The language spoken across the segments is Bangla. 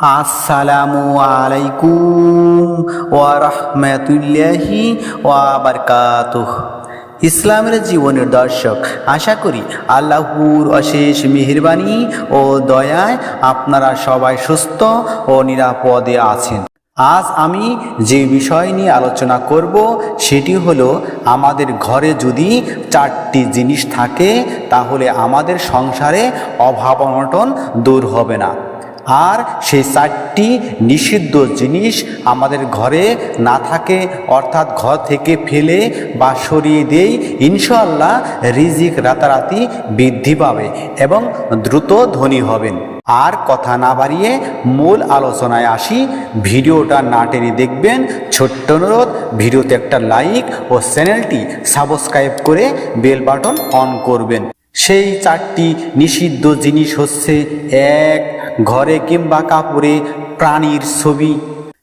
আসসালামু আলাইকুম ওয়া রাহমাতুল্লাহি ওয়া বারাকাতুহ। ইসলামের জীবনের দর্শক, আশা করি আল্লাহর অশেষ মেহেরবানি ও দয়ায় আপনারা সবাই সুস্থ ও নিরাপদে আছেন। আজ আমি যে বিষয় নিয়ে আলোচনা করব, সেটি হলো আমাদের ঘরে যদি চারটি জিনিস থাকে, তাহলে আমাদের সংসারে অভাব অনটন দূর হবে না। আর সেই চারটি নিষিদ্ধ জিনিস আমাদের ঘরে না থাকে, অর্থাৎ ঘর থেকে ফেলে বা সরিয়ে দেই ইনশাআল্লাহ রিজিক রাতারাতি বৃদ্ধি পাবে এবং দ্রুত ধনী হবেন। আর কথা না বাড়িয়ে মূল আলোচনায় আসি। ভিডিওটা না টেনে দেখবেন। ছোট্ট অনুরোধ, ভিডিওতে একটা লাইক ও চ্যানেলটি সাবস্ক্রাইব করে বেল বাটন অন করবেন। সেই চারটি নিষিদ্ধ জিনিস হচ্ছে এক ঘরে কিংবা কাপড়ে প্রাণীর ছবি।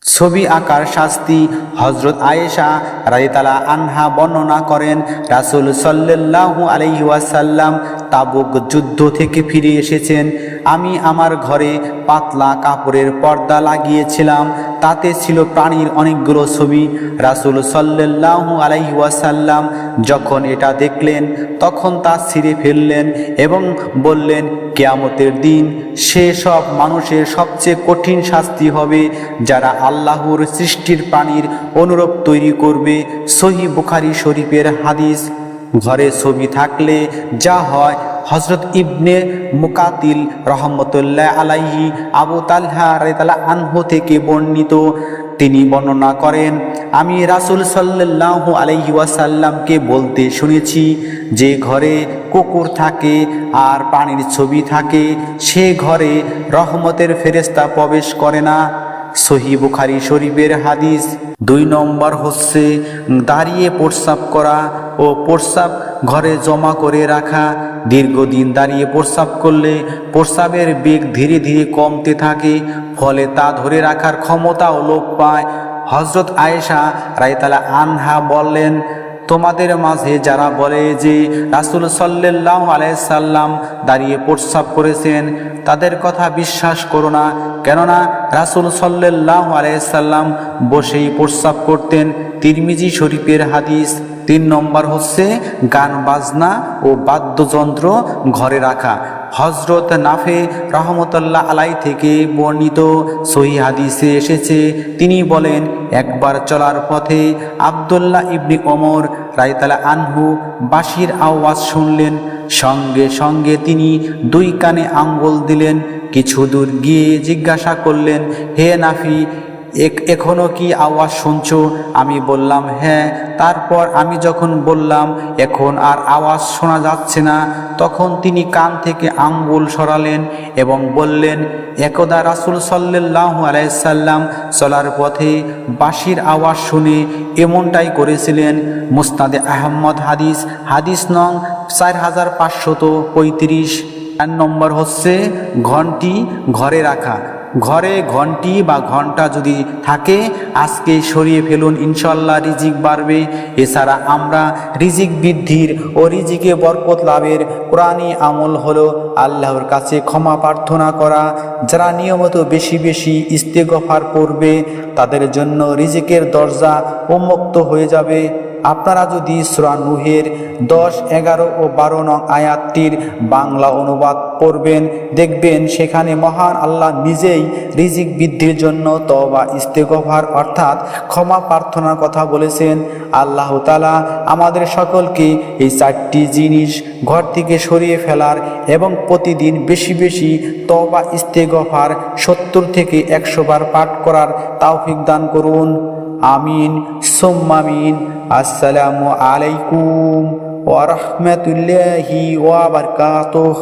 ছবি আঁকার শাস্তি হজরত আয়েশা রাজিতালা আনহা বর্ণনা করেন রাসুল সাল্লু আলহিউসাল্লাম তাবুক যুদ্ধ থেকে ফিরে এসেছেন। আমি আমার ঘরে পাতলা কাপড়ের পর্দা লাগিয়েছিলাম। তাতে ছিল প্রাণীর অনেকগুলো ছবি। রাসুল সাল্লাহু আলাইহি ওয়াসাল্লাম যখন এটা দেখলেন, তখন তা ছিঁড়ে ফেললেন এবং বললেন, কেয়ামতের দিন সে সব মানুষের সবচেয়ে কঠিন শাস্তি হবে, যারা আল্লাহর সৃষ্টির প্রাণীর অনুরূপ তৈরি করবে। সহি বুখারি শরীফের হাদিস। ঘরে ছবি থাকলে যা হয়। হজরত ইবনে মুকাতিল রহমতুল্লাহ আলাইহি আবু তালহা রেতালা আনহু থেকে বর্ণিত। তিনি বর্ণনা করেন, আমি রাসুল সাল্লাহ আলহি ওয়াসাল্লামকে বলতে শুনেছি, যে ঘরে কুকুর থাকে আর পানির ছবি থাকে, সে ঘরে রহমতের ফেরেস্তা প্রবেশ করে না। সহি বুখারি শরীফের হাদিস। দুই নম্বর হচ্ছে, দাঁড়িয়ে প্রস্রাব করা ও প্রস্রাব ঘরে জমা করে রাখা। দীর্ঘদিন দাঁড়িয়ে প্রস্রাব করলে প্রস্রাবের বেগ ধীরে ধীরে কমতে থাকে, ফলে তা ধরে রাখার ক্ষমতাও লোপ পায়। হজরত আয়েশা রায়তালা আনহা বললেন তোমাদের মাঝে যারা বলে যে রাসুল সাল্লাহ আলাইসাল্লাম দাঁড়িয়ে প্রস্রাব করেছেন, তাদের কথা বিশ্বাস করো না। কেননা রাসুল সাল্লাহ আলাইসাল্লাম বসেই প্রস্রাব করতেন। তিরমিজি শরীফের হাদিস তিন নম্বর হচ্ছে গান বাজনা ও বাদ্যযন্ত্র ঘরে রাখা। হজরত নাফে রহমতুল্লাহ আলাই থেকে বর্ণিত সহি হাদিসে এসেছে, তিনি বলেন, একবার চলার পথে আবদুল্লাহ ইবনি ওমর রায়তালা আনহু বাঁশির আওয়াজ শুনলেন। সঙ্গে সঙ্গে তিনি দুই কানে আঙ্গুল দিলেন। কিছু দূর গিয়ে জিজ্ঞাসা করলেন, হে নাফি এখনও কি আওয়াজ শুনছো? আমি বললাম হ্যাঁ। তারপর আমি যখন বললাম, এখন আর আওয়াজ শোনা যাচ্ছে না, তখন তিনি কান থেকে আঙ্গুল সরালেন এবং বললেন, একদা রাসুল সাল্লাহ আলাইসাল্লাম চলার পথে বাঁশির আওয়াজ শুনে এমনটাই করেছিলেন। মুস্তাদে আহম্মদ হাদিস হাদিস নং চার হাজার পাঁচশত পঁয়ত্রিশ। চার নম্বর হচ্ছে, ঘন্টি ঘরে রাখা। ঘরে ঘন্টি বা ঘণ্টা যদি থাকে, আজকে সরিয়ে ফেলুন ইনশাল্লাহ রিজিক বাড়বে। এছাড়া আমরা রিজিক বৃদ্ধির ও রিজিকে বরকত লাভের কোরআনী আমল হলো আল্লাহর কাছে ক্ষমা প্রার্থনা করা। যারা নিয়মিত বেশি বেশি ইস্তেগফার করবে, তাদের জন্য রিজিকের দরজা উন্মুক্ত হয়ে যাবে। আপনারা যদি সুরা নুহের দশ, এগারো ও বারো নং আয়াতটির বাংলা অনুবাদ পড়বেন, দেখবেন সেখানে মহান আল্লাহ নিজেই রিজিক বৃদ্ধির জন্য তবা ইস্তেগফার অর্থাৎ ক্ষমা প্রার্থনার কথা বলেছেন। আল্লাহ তালা আমাদের সকলকে এই চারটি জিনিস ঘর থেকে সরিয়ে ফেলার এবং প্রতিদিন বেশি বেশি তবা ইস্তেগফার সত্তর থেকে একশো বার পাঠ করার তাওফিক দান করুন। আমিন সোম্মামিন আসসালামু আলাইকুম ওরহমতুল্লাহি ওয়াবারকাতুহ